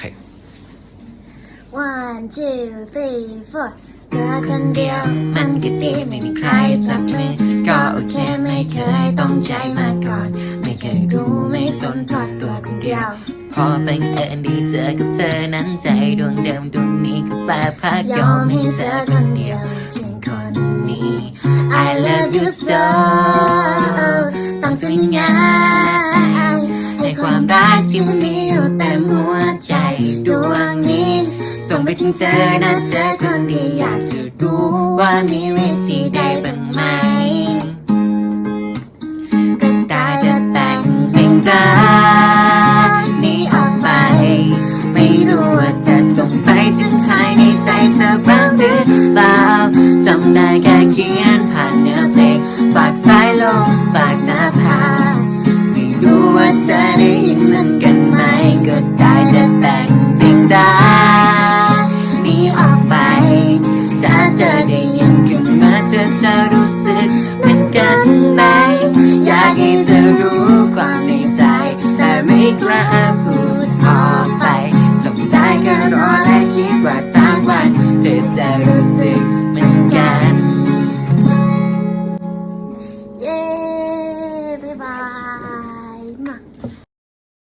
เค one two three four เธอคนเดียวมันก็ดีไม่มีใครจับมือก็โอเคไม่เคยต้องใจมาก่อน ไม่เคยรู้ไม่สนเพราะตัวคนเดียว พอบังเอิญได้เจอกับเธอนั้นใจดวงเดิมดวงนี้ก็แปลพักยยออมมให้ให้เธเธออคคนนเดีเดียยววเพียงคนนี้ I love you so ต้องทำยังไงให้ความรักที่มันมีอยู่เต็มหัว ใจดวงนี้ ส่งไปถึงเธอนะเธอคนดีอยากจะรู้ว่ามีวิธีใดบ้างไหม ก็ได้แต่แต่งเพลงรักนี้ออกไป ไม่รู้ว่าจะส่งไปถึงใครในใจเธอบ้างหรือเปล่าจำได้แค่เขียนผ่านเนื้อเพลงฝากสายลมฝากหน้าผา เธอได้ยินขึ้นมาเธอจะรู้สึกเหมือนกันไหม อยากให้เธอรู้ความในใจ แต่ไม่กล้าพูดออกไปสมใจก็รอและคิดว่าสักวันเธอจะรู้